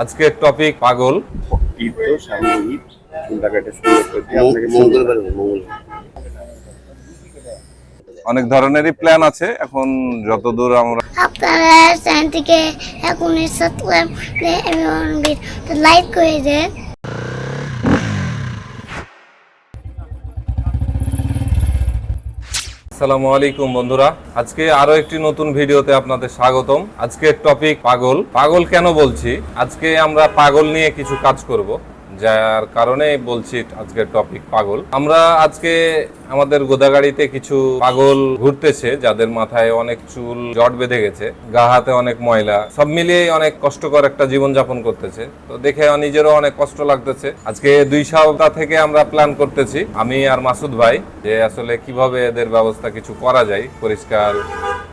আজকের টপিক পাগল। ঈদ তো সামনে ঈদ। চুলটা সুন্দর করে দিয়ে আপনাকে মঙ্গলবার মঙ্গলবার অনেক ধরনেরই প্ল্যান আছে। এখন যতদূর আমরা আপনারা চ্যানেলটিকে এখন সাবস্ক্রাইব এবং লাইক করে দেন। আসসালামু আলাইকুম বন্ধুরা। আজকে আরও একটি নতুন ভিডিওতে আপনাদের স্বাগতম। আজকের টপিক পাগল। পাগল কেন বলছি? আজকে আমরা পাগল নিয়ে কিছু কাজ করব। যার কারণে বলছি আজকের টপিক পাগল। আমরা আজকে আমাদের গোদাগাড়িতে কিছু পাগল ঘুরতেছে, যাদের মাথায় অনেক চুল, জট বেঁধে গেছে, গা হাতে অনেক ময়লা, সব মিলিয়ে অনেক কষ্টকর একটা জীবন যাপন করতেছে। তো দেখে নিজেরও অনেক কষ্ট লাগতেছে। আজকে দুই সপ্তাহ থেকে আমরা প্ল্যান করতেছি, আমি আর মাসুদ ভাই, যে আসলে কীভাবে এদের ব্যবস্থা কিছু করা যায়, পরিষ্কার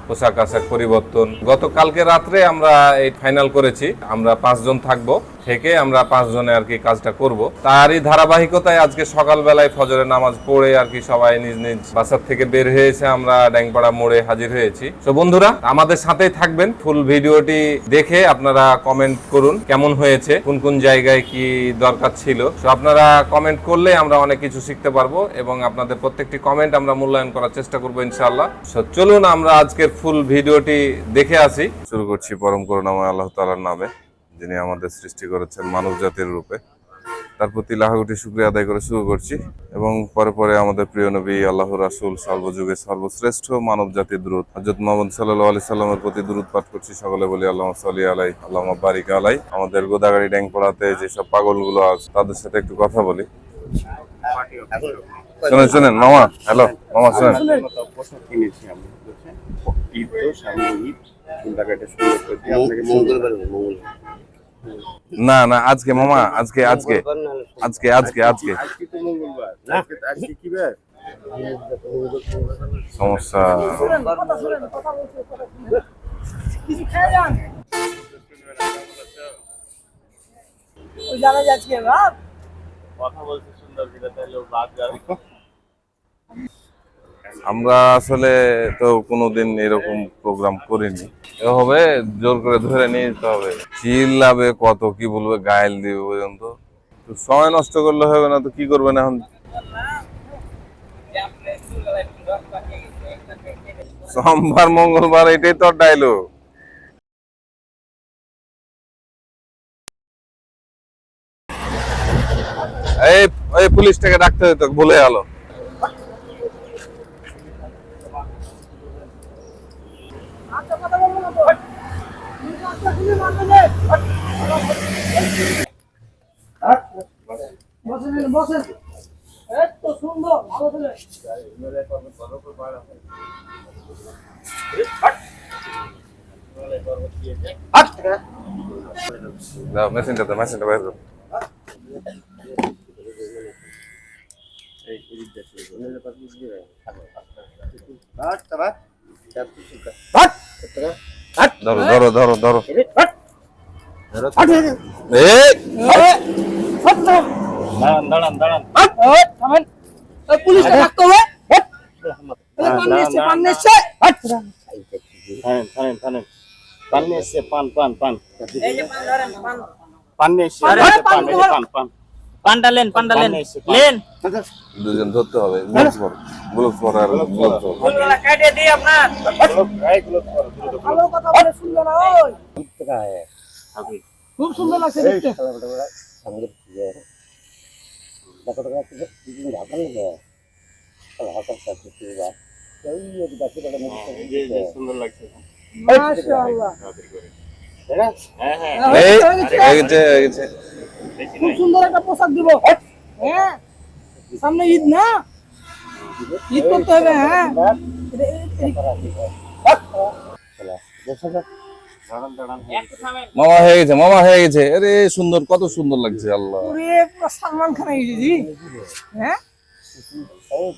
পোশাক আশাক পরিবর্তন। গতকালকে রাত্রে আমরা এই ফাইনাল করেছি, আমরা পাঁচজন থাকব। থেকে আমরা পাঁচজনে আর কি কাজটা করব। তারই ধারাবাহিকতায় আজকে সকালবেলায় ফজরের নামাজ পড়ে আর কি সবাই নিজ নিজ বাসার থেকে বের হয়েছে আমরা ড্যাংপাড়া মোড়ে হাজির হয়েছি। তো বন্ধুরা আমাদের সাথেই থাকবেন ফুল ভিডিওটি দেখে আপনারা কমেন্ট করুন কেমন হয়েছে কোন কোন জায়গায় কি দরকার ছিল। তো আপনারা কমেন্ট করলে আমরা অনেক কিছু শিখতে পারব এবং আপনাদের প্রত্যেকটি কমেন্ট আমরা মূল্যায়ন করার চেষ্টা করব ইনশাআল্লাহ। So, চলুন আমরা আজকের ফুল ভিডিওটি দেখে আসি। শুরু করছি পরম করুণাময় আল্লাহ তাআলার নামে। যিনি আমাদের সৃষ্টি করেছেন মানব জাতির রূপে। তার প্রতি লাহাগুটি শুক্রিয়া আদায় করে শুরু করছি এবং পরে পরে আমাদের প্রিয় নবী, আল্লাহ রাসুল, সর্বযুগে সর্বশ্রেষ্ঠ মানব জাতির দ্রুত হযরত মোহাম্মদ সাল্লাল্লাহু আলাইহি সাল্লামের প্রতি দ্রুত পাঠ করছি। সকলে বলি আল্লাহ সাল্লি আলাই আল্লাহ বারিক আলাই আমাদের গোদাগাড়ি ড্যাং পড়াতে যেসব পাগলগুলো আছে তাদের সাথে একটু কথা বলি। শুনেন শুনেন, মামা হ্যালো মামা, শুনেন? ঈদ তো সামনে ঈদ না না, আজকে, মামা, আজকে আজকে আজকে আজকে আজকে। আজকে তো মঙ্গলবার আজকে তো- আজকে কি আমরা আসলে তো কোনোদিন এরকম প্রোগ্রাম করিনি। হবে, জোর করে ধরে নিয়ে যেতে হবে। চিল্লাবে কত, কি বলবে, গায়েল দিবে পর্যন্ত সময় নষ্ট করলে হবে না, তো কি করবেন এখন? সোমবার, মঙ্গলবার, এটাই তো ডাইলগ এই পুলিশটাকে ডাকতে হতো ভুলে গেল আচ্ছা কথা বলব না তো আচ্ছা তুমি মানবে না বসেন বসেন এত সুন্দর ভালো ছেলে ধরো ধরো ধরো ধরো। পান পান পান পান পান পান্ডা লেন পান্ডা লেন। লেন। দুজন ধরতে হবে গ্লোভস খুব সুন্দর লাগছে দেখতে। সুন্দর মাশাআল্লাহ। খুব সুন্দর একটা পোশাক দিব। হ্যাঁ। সামনে ঈদ না? ঈদ করতে হবে হ্যাঁ? মামা হয়ে গেছে মামা হয়ে গেছে। আরে সুন্দর কত সুন্দর লাগছে আল্লাহ। সালমান খান জি। হ্যাঁ? এই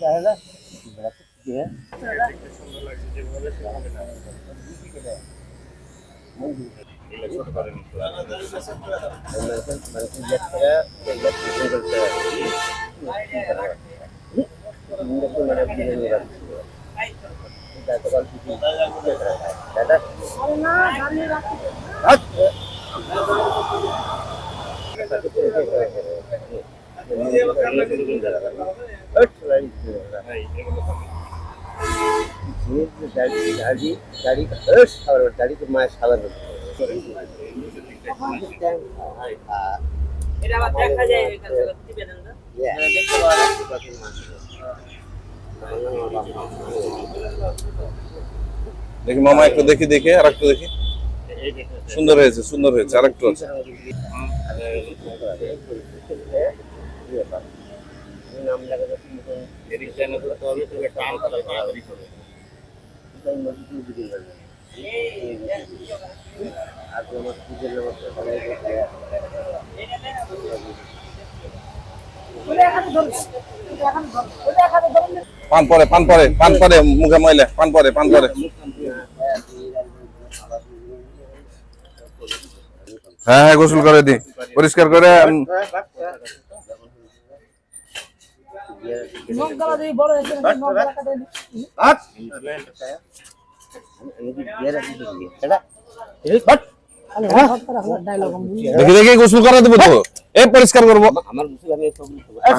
তাহলে আরে না দাঁড়িয়ে রাখতে দাড়ি দাড়ি দাড়ি দাড়ি তো মায়ের এটা আবার দেখা যায় এখান থেকে দেখতে পাওয়া যায়। দেখি মামা একটু দেখি, দেখে, আর একটু দেখি। সুন্দর হয়েছে সুন্দর হয়েছে, আর একটু আছে। ওটা এখানে ধরবে পান পরে পান পরে পান পরে মুখে ময়লা পান পরে পান পরে। হ্যাঁ হ্যাঁ গোসল করে দি পরিষ্কার করে। দেখি দেখি গোসল করে দেবো তো। এ পরিষ্কার করব।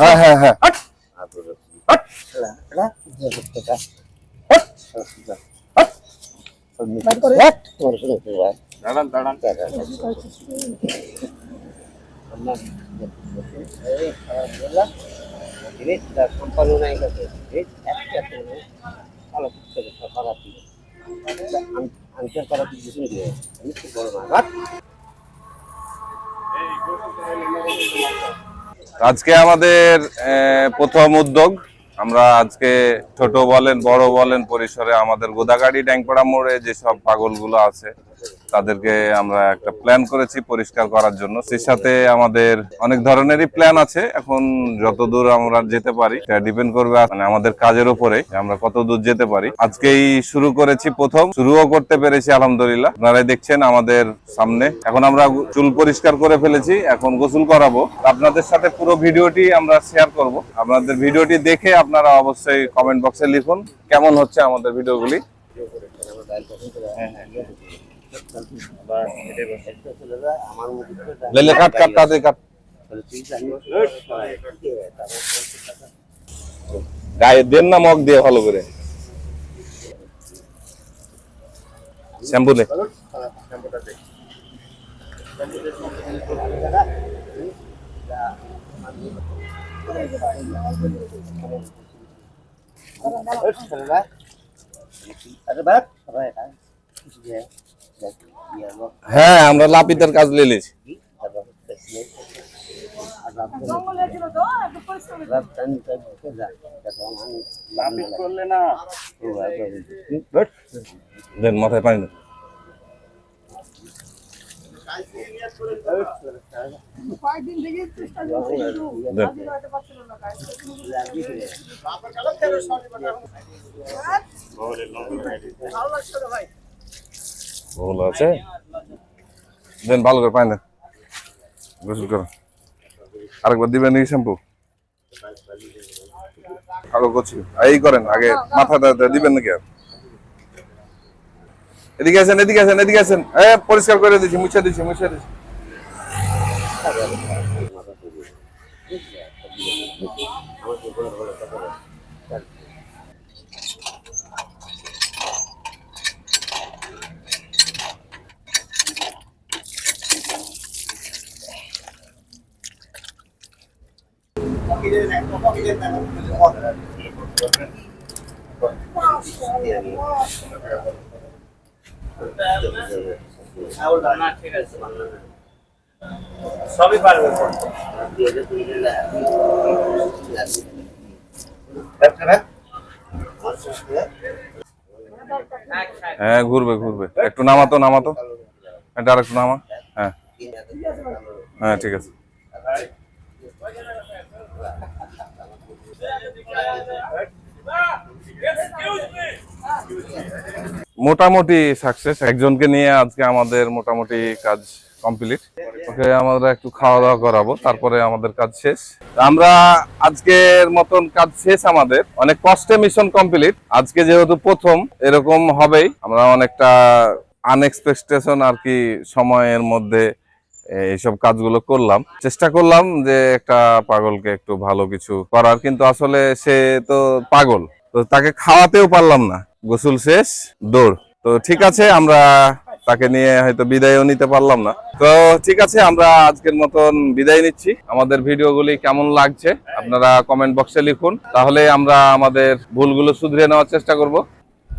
হ্যাঁ হ্যাঁ হ্যাঁ। দাঁড়ান দাঁড়ান। খুব বড় মাছ আজকে আমাদের প্রথম উদ্যোগ আমরা আজকে ছোট বলেন বড় বলেন পরিসরে আমাদের গোদাগাড়ি ড্যাংপাড়া মোড়ে যেসব পাগলগুলো আছে তাদেরকে আমরা একটা প্ল্যান করেছি পরিষ্কার করার জন্য। সেই সাথে আমাদের অনেক ধরনেরই প্ল্যান আছে। এখন যতদূর আমরা যেতে পারি এটা ডিপেন্ড করবে মানে আমাদের কাজের উপরে আমরা কত দূর যেতে পারি। আজকেই শুরু করেছি প্রথম, শুরুও করতে পেরেছি আলহামদুলিল্লাহ। আপনারাই দেখছেন আমাদের সামনে। এখন আমরা চুল পরিষ্কার করে ফেলেছি, এখন গোসল করাবো। আপনাদের সাথে পুরো ভিডিওটি আমরা শেয়ার করব। আপনাদের ভিডিওটি দেখে আপনারা অবশ্যই কমেন্ট বক্সে লিখুন, কেমন হচ্ছে আমাদের ভিডিওগুলি। আমার মুখে লেলে গায়ে দেন না মগ দিয়ে ভালো করে। শ্যাম্পু নে আরে বাপ হ্যাঁ আমরা লাপিতের কাজ লেলেছি দেন মাথায় পারছিল না ভুল আছে? দেন, ভালো করে পানি গোসল করো। আরেকবার দিবেন এই শ্যাম্পু? আরও করছি। এই করেন, আগে মাথাটা দিবেন নাকি আর? এদিকে আছেন এদিকে আছেন এদিকে আছেন এ, পরিষ্কার করে দিচ্ছি মুছে দিচ্ছি মুছে দিচ্ছি সবই পারবে হ্যাঁ ঘুরবে ঘুরবে। একটু নামাতো নামাতো। এটা আর একটু নামা। হ্যাঁ। হ্যাঁ ঠিক আছে। মোটামুটি সাকসেস একজনকে নিয়ে আজকে আমাদের মোটামুটি কাজ কমপ্লিট ওকে, আমরা একটু খাওয়া দাওয়া করাবো, তারপরে আমাদের কাজ শেষ। আমরা আজকের মতন কাজ শেষ আমাদের। অনেক কষ্টে মিশন কমপ্লিট আজকে যেহেতু প্রথম, এরকম হবেই। আমরা অনেকটা আনএক্সপেকটেশন আর কি সময়ের মধ্যে এইসব কাজগুলো করলাম। চেষ্টা করলাম যে একটা পাগলকে একটু ভালো কিছু করার, কিন্তু আসলে সে তো পাগল। তো তাকে খাওয়াতেও পারলাম না। গোসল শেষ, দৌড়। তো ঠিক আছে, আমরা তাকে নিয়ে হয়তো বিদায়ও নিতে পারলাম না। তো ঠিক আছে, আমরা আজকের মতন বিদায় নিচ্ছি। আমাদের ভিডিওগুলি কেমন লাগছে আপনারা কমেন্ট বক্সে লিখুন। তাহলে আমরা আমাদের ভুলগুলো শুধরে নেওয়ার চেষ্টা করব।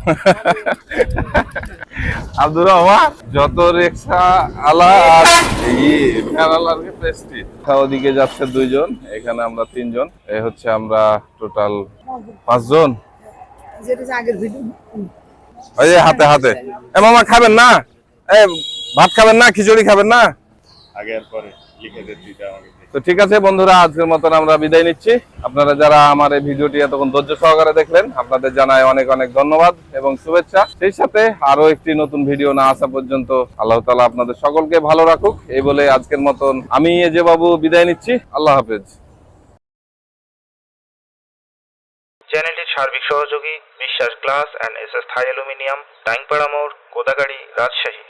আব্দুর রহমান যত রিক্সা আলা আর আলার প্রেস্টিজ ওদিকে যাচ্ছে দুইজন এখানে আমরা তিনজন এই হচ্ছে আমরা টোটাল পাঁচজন। যেটা হচ্ছে আগের ভিডিও ওই যে হাতে হাতে। এ মামা খাবেন না? এ ভাত খাবেন না? খিচুড়ি খাবেন না? আগে আর পরে লিখে দে দুইটা আমাকে। তো ঠিক আছে বন্ধুরা, আজকের মতন আমরা বিদায় নিচ্ছি। আপনারা যারা আমার এই ভিডিওটি এতক্ষণ ধৈর্য সহকারে দেখলেন, আপনাদের জানাই অনেক অনেক ধন্যবাদ এবং শুভেচ্ছা। সেই সাথে আরও একটি নতুন ভিডিও না আসা পর্যন্ত আল্লাহ তালা আপনাদের সকলকে ভালো রাখুক। এই বলে আজকের মতন আমি এজে বাবু বিদায় নিচ্ছি। আল্লাহ হাফেজ। চ্যানেলটির সার্বিক সহযোগী, Biswas glass and S S Thai aluminium, টাইংপাড়া মোড়, কোদাগাড়ি, রাজশাহী।